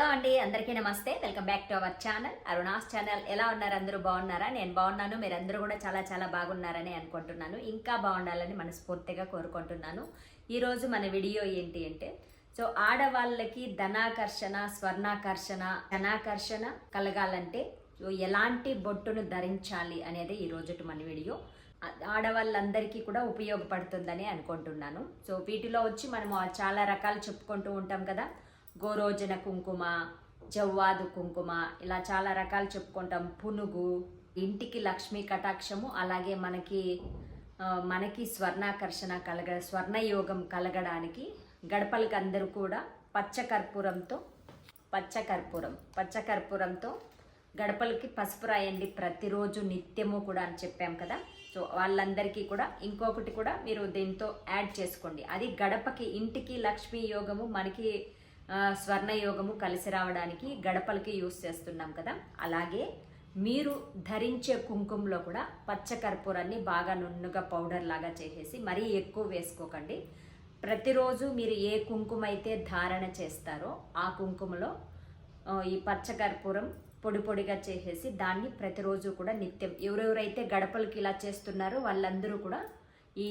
Hello అండి అందరికీ నమస్తే. Welcome back to our channel. Aruna's channel ఎలా ఉన్నారు? అందరూ బాగున్నారా? నేను బాగున్నాను. మీరందరూ కూడా చాలా చాలా బాగున్నారని అనుకుంటున్నాను. ఇంకా బాగుండాలని మనస్ఫూర్తిగా కోరుకుంటున్నాను. ఈరోజు మన వీడియో ఏంటి అంటే సో ఆడవాళ్ళకి ధనాకర్షణ స్వర్ణాకర్షణ ధనాకర్షణ కలగాలంటే ఎలాంటి బొట్టును ధరించాలి అనేది ఈ మన వీడియో. ఆడవాళ్ళందరికీ కూడా ఉపయోగపడుతుందని అనుకుంటున్నాను. సో వీటిలో వచ్చి మనము చాలా రకాలు చెప్పుకుంటూ ఉంటాం కదా. గోరోజన కుంకుమ జవ్వాదు కుంకుమ ఇలా చాలా రకాలు చెప్పుకుంటాం. పునుగు ఇంటికి లక్ష్మీ కటాక్షము అలాగే మనకి మనకి స్వర్ణాకర్షణ కలగ స్వర్ణయోగం కలగడానికి గడపలకి అందరూ కూడా పచ్చకర్పూరంతో పచ్చకర్పూరం పచ్చకర్పూరంతో గడపలకి పసుపు రాయండి ప్రతిరోజు నిత్యము కూడా అని చెప్పాం కదా. సో వాళ్ళందరికీ కూడా ఇంకొకటి కూడా మీరు దీంతో యాడ్ చేసుకోండి. అది గడపకి ఇంటికి లక్ష్మీ యోగము మనకి స్వర్ణయోగము కలిసి రావడానికి గడపలకి యూస్ చేస్తున్నాం కదా. అలాగే మీరు ధరించే కుంకుమలో కూడా పచ్చ కర్పూరాన్ని బాగా నున్నుగా పౌడర్ లాగా చేసేసి మరీ ఎక్కువ వేసుకోకండి. ప్రతిరోజు మీరు ఏ కుంకుమ అయితే ధారణ చేస్తారో ఆ కుంకుమలో ఈ పచ్చ కర్పూరం పొడి పొడిగా చేసేసి దాన్ని ప్రతిరోజు కూడా నిత్యం ఎవరెవరైతే గడపలకి ఇలా చేస్తున్నారో వాళ్ళందరూ కూడా ఈ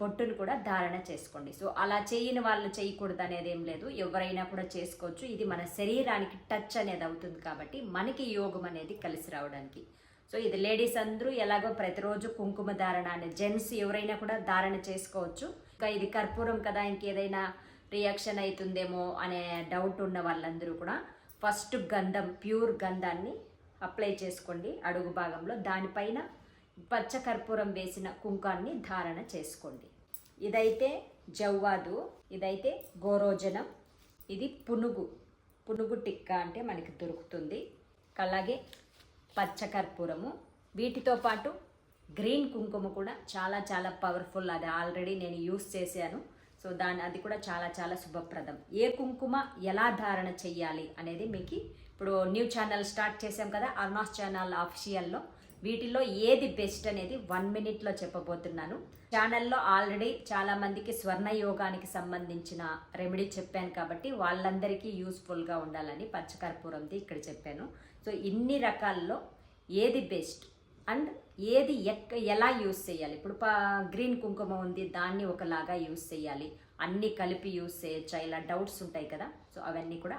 బొట్టును కూడా ధారణ చేసుకోండి. సో అలా చేయని వాళ్ళు చేయకూడదు అనేది ఏం లేదు. ఎవరైనా కూడా చేసుకోవచ్చు. ఇది మన శరీరానికి టచ్ అనేది అవుతుంది కాబట్టి మనకి యోగం అనేది కలిసి రావడానికి. సో ఇది లేడీస్ అందరూ ఎలాగో ప్రతిరోజు కుంకుమ ధారణ అనే జెంట్స్ ఎవరైనా కూడా ధారణ చేసుకోవచ్చు. ఇంకా ఇది కర్పూరం కదా ఇంకేదైనా రియాక్షన్ అవుతుందేమో అనే డౌట్ ఉన్న వాళ్ళందరూ కూడా ఫస్ట్ గంధం ప్యూర్ గంధాన్ని అప్లై చేసుకోండి అడుగు భాగంలో. దానిపైన పచ్చ కర్పూరం వేసిన కుంకాన్ని ధారణ చేసుకోండి. ఇదైతే జవ్వాదు ఇదైతే గోరోజనం ఇది పునుగు పునుగు టిక్క అంటే మనకి దొరుకుతుంది. అలాగే పచ్చ కర్పూరము వీటితో పాటు గ్రీన్ కుంకుమ కూడా చాలా చాలా పవర్ఫుల్ అది ఆల్రెడీ నేను యూస్ చేశాను. సో దాని అది కూడా చాలా చాలా శుభప్రదం. ఏ కుంకుమ ఎలా ధారణ చెయ్యాలి అనేది మీకు ఇప్పుడు న్యూ ఛానల్ స్టార్ట్ చేసాం కదా అర్నాస్ ఛానల్ ఆఫీషియల్లో. వీటిలో ఏది బెస్ట్ అనేది వన్ మినిట్లో చెప్పబోతున్నాను. ఛానల్లో ఆల్రెడీ చాలా మందికి స్వర్ణ యోగానికి సంబంధించిన రెమెడీ చెప్పాను కాబట్టి వాళ్ళందరికీ యూస్ఫుల్గా ఉండాలని పచ్చకర్పూరంది ఇక్కడ చెప్పాను. సో ఇన్ని రకాల్లో ఏది బెస్ట్ అండ్ ఏది ఎక్క ఎలా యూస్ చేయాలి? ఇప్పుడు పా గ్రీన్ కుంకుమ ఉంది దాన్ని ఒకలాగా యూస్ చేయాలి. అన్నీ కలిపి యూస్ చేయొచ్చా? ఇలా డౌట్స్ ఉంటాయి కదా. సో అవన్నీ కూడా